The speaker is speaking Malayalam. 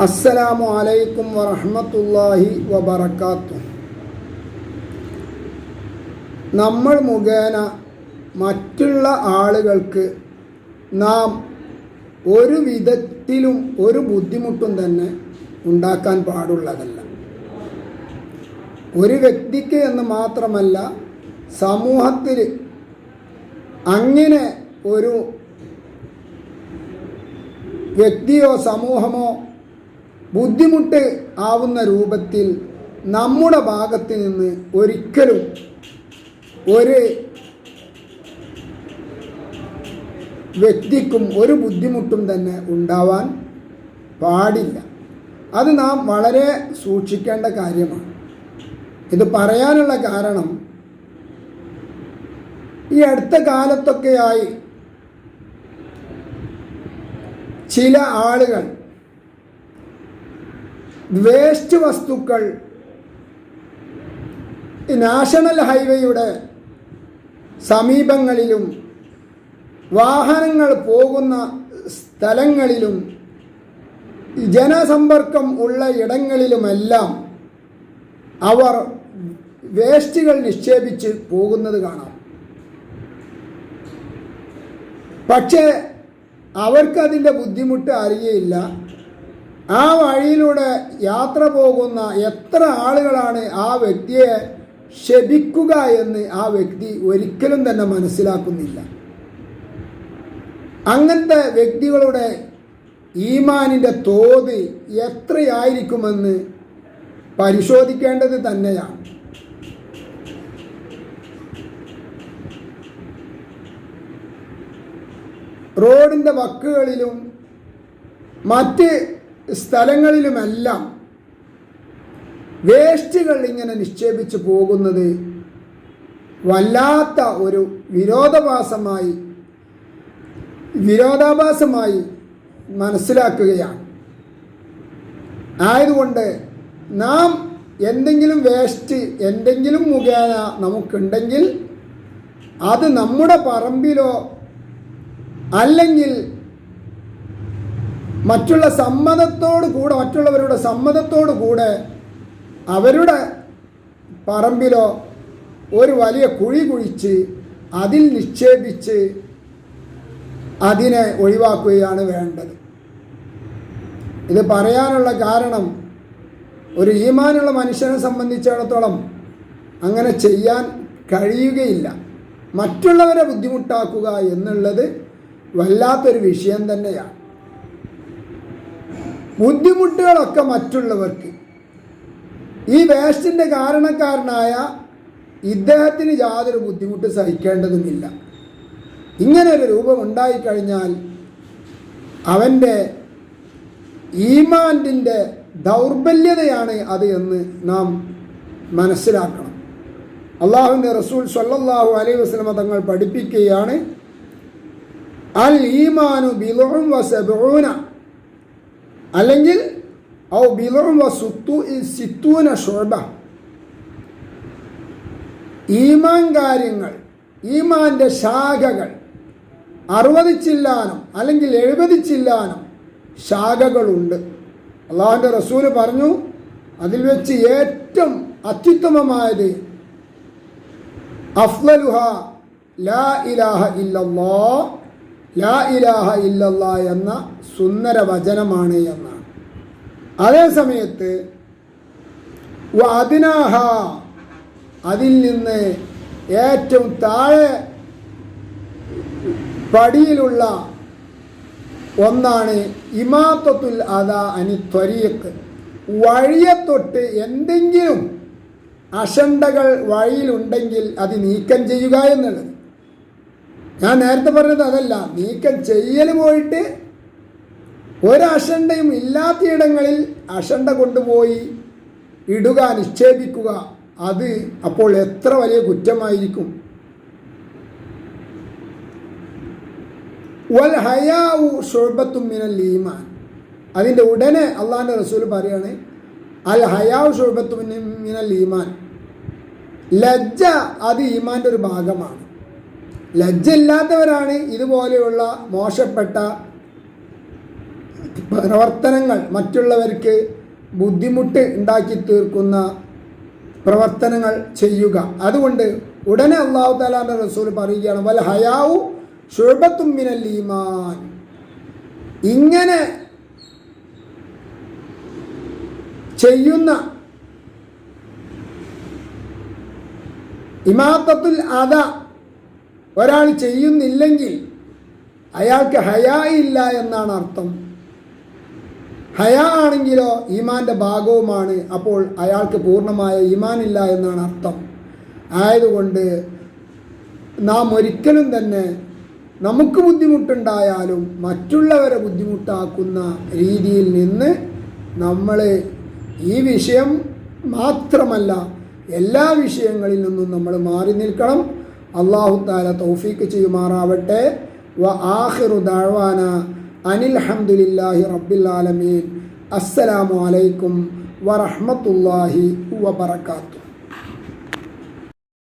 അസ്സലാമു അലൈക്കും വറഹ്മത്തുള്ളാഹി വബർക്കാത്തു നമ്മൾ മുഖേന മറ്റുള്ള ആളുകൾക്ക് നാം ഒരു വിധത്തിലും ഒരു ബുദ്ധിമുട്ടും തന്നെ ഉണ്ടാക്കാൻ പാടുള്ളതല്ല. ഒരു വ്യക്തിക്ക് എന്ന് മാത്രമല്ല സമൂഹത്തിൽ അങ്ങനെ ഒരു വ്യക്തിയോ സമൂഹമോ ബുദ്ധിമുട്ട് ആവുന്ന രൂപത്തിൽ നമ്മുടെ ഭാഗത്ത് നിന്ന് ഒരിക്കലും ഒരു വ്യക്തിക്കും ഒരു ബുദ്ധിമുട്ടും തന്നെ ഉണ്ടാവാൻ പാടില്ല. അത് നാം വളരെ സൂക്ഷിക്കേണ്ട കാര്യമാണ്. ഇത് പറയാനുള്ള കാരണം ഈ അടുത്ത കാലത്തൊക്കെയായി ചില ആളുകൾ വേസ്റ്റ് വസ്തുക്കൾ നാഷണൽ ഹൈവേയുടെ സമീപങ്ങളിലും വാഹനങ്ങൾ പോകുന്ന സ്ഥലങ്ങളിലും ജനസമ്പർക്കം ഉള്ള ഇടങ്ങളിലുമെല്ലാം അവർ വേസ്റ്റുകൾ നിക്ഷേപിച്ച് പോകുന്നത് കാണാം. പക്ഷേ അവർക്കതിന്റെ ബുദ്ധിമുട്ട് അറിയയില്ല. ആ വഴിയിലൂടെ യാത്ര പോകുന്ന എത്ര ആളുകളാണ് ആ വ്യക്തിയെ ശപിക്കുക എന്ന് ആ വ്യക്തി ഒരിക്കലും തന്നെ മനസ്സിലാക്കുന്നില്ല. അങ്ങനത്തെ വ്യക്തികളുടെ ഈമാനിന്റെ തോത് എത്രയായിരിക്കുമെന്ന് പരിശോധിക്കേണ്ടത് തന്നെയാണ്. റോഡിന്റെ വക്കുകളിലും മറ്റ് സ്ഥലങ്ങളിലുമെല്ലാം വേസ്റ്റുകൾ ഇങ്ങനെ നിക്ഷേപിച്ച് പോകുന്നത് വല്ലാത്ത ഒരു വിരോധാഭാസമായി വിരോധാഭാസമായി മനസ്സിലാക്കുകയാണ്. ആയതുകൊണ്ട് നാം എന്തെങ്കിലും വേസ്റ്റ് എന്തെങ്കിലും മുഖേന നമുക്കുണ്ടെങ്കിൽ അത് നമ്മുടെ പറമ്പിലോ അല്ലെങ്കിൽ മറ്റുള്ള സമ്മതത്തോടു കൂടെ മറ്റുള്ളവരുടെ സമ്മതത്തോടു കൂടെ അവരുടെ പറമ്പിലോ ഒരു വലിയ കുഴി കുഴിച്ച് അതിൽ നിക്ഷേപിച്ച് അതിനെ ഒഴിവാക്കുകയാണ് വേണ്ടത്. ഇത് പറയാനുള്ള കാരണം ഒരു ഈമാനുള്ള മനുഷ്യനെ സംബന്ധിച്ചിടത്തോളം അങ്ങനെ ചെയ്യാൻ കഴിയുകയില്ല. മറ്റുള്ളവരെ ബുദ്ധിമുട്ടാക്കുക എന്നുള്ളത് വല്ലാത്തൊരു വിഷയം തന്നെയാണ്. ബുദ്ധിമുട്ടുകളൊക്കെ മറ്റുള്ളവർക്ക്. ഈ വേസ്റ്റിന്റെ കാരണക്കാരനായ ഇദ്ദേഹത്തിന് യാതൊരു ബുദ്ധിമുട്ട് സഹിക്കേണ്ടതുമില്ല. ഇങ്ങനെ ഒരു രൂപം ഉണ്ടായിക്കഴിഞ്ഞാൽ അവന്റെ ഈമാൻഡിന്റെ ദൗർബല്യതയാണ് അത് എന്ന് നാം മനസ്സിലാക്കണം. അള്ളാഹുവിന്റെ റസൂൽ സല്ലല്ലാഹു അലൈഹി വസ്ലമ തങ്ങൾ പഠിപ്പിക്കുകയാണ് അൽ ഈമാനു ബിലോൺ വസബൂന അല്ലെങ്കിൽ ഔ സിത്തൂന ഷുഅബ. ഈമാൻ കാര്യങ്ങൾ ഈമാന്റെ ശാഖകൾ അറുപത് ചില്ലാനം അല്ലെങ്കിൽ എഴുപത് ചില്ലാനം ശാഖകളുണ്ട്. അള്ളാഹുന്റെ റസൂൽ പറഞ്ഞു അതിൽ വെച്ച് ഏറ്റവും അത്യുത്തമമായത് അഫ്ലലുഹ ലാ ഇലാഹ ഇല്ലല്ലാ ലാ ഇലാഹ ഇല്ല എന്ന സുന്ദര വചനമാണ് എന്നാണ്. അതേ സമയത്ത് അതിനാഹ അതിൽ നിന്ന് ഏറ്റവും താഴെ പടിയിലുള്ള ഒന്നാണ് ഇമാത്തത്തുൽ അത അനി ത്വരീക്ക് വഴിയെ തൊട്ട് എന്തെങ്കിലും അഷണ്ടകൾ വഴിയിലുണ്ടെങ്കിൽ അത് നീക്കം ചെയ്യുക എന്നുള്ളത്. ഞാൻ നേരത്തെ പറഞ്ഞത് അതല്ല. നീക്കം ചെയ്യൽ പോയിട്ട് ഒരഷണ്ടയും ഇല്ലാത്തയിടങ്ങളിൽ അഷണ്ട കൊണ്ടുപോയി ഇടുക നിക്ഷേപിക്കുക അത് അപ്പോൾ എത്ര വലിയ കുറ്റമായിരിക്കും? വൽ ഹയാവു ഷുബത്തും മിനൽ ഈമാൻ. അതിന്റെ ഉടനെ അള്ളാഹിന്റെ റസൂൽ പറയാണ് അൽ ഹയാവു ഷുബത്തും മിനൽ ഈമാൻ. ലജ്ജ അത് ഈമാന്റെ ഒരു ഭാഗമാണ്. ലജ്ജ ഇല്ലാത്തവരാണ് ഇതുപോലെയുള്ള മോശപ്പെട്ട പ്രവർത്തനങ്ങൾ മറ്റുള്ളവർക്ക് ബുദ്ധിമുട്ട് ഉണ്ടാക്കി തീർക്കുന്ന പ്രവർത്തനങ്ങൾ ചെയ്യുക. അതുകൊണ്ട് ഉടനെ അള്ളാഹു താലാന്റെ റസൂൽ പറയുകയാണ് വൽ ഹയാവു ഷുബത്തും മിനൽ ഈമാൻ. ഇങ്ങനെ ചെയ്യുന്ന ഇമാത്തത്തുൽ അത ഒരാൾ ചെയ്യുന്നില്ലെങ്കിൽ അയാൾക്ക് ഹയാ ഇല്ല എന്നാണ് അർത്ഥം. ഹയാ ആണെങ്കിലോ ഈമാന്റെ ഭാഗവുമാണ്. അപ്പോൾ അയാൾക്ക് പൂർണമായ ഈമാൻ ഇല്ല എന്നാണ് അർത്ഥം. ആയതുകൊണ്ട് നാം ഒരിക്കലും തന്നെ നമുക്ക് ബുദ്ധിമുട്ടുണ്ടായാലും മറ്റുള്ളവരെ ബുദ്ധിമുട്ടാക്കുന്ന രീതിയിൽ നിന്ന് നമ്മൾ ഈ വിഷയം മാത്രമല്ല എല്ലാ വിഷയങ്ങളിൽ നിന്നും നമ്മൾ മാറി നിൽക്കണം. അള്ളാഹു താല തൗഫീക്ക് ചെയ്യുമാറാവട്ടെ. വ ആഹിറു ദാഴ്വാന അനിൽ ഹംദുലില്ലാഹി റബ്ബിൽ ആലമീൻ. അസ്സലാമു അലൈക്കും വറഹമത്തല്ലാഹി വബറകാതുഹു.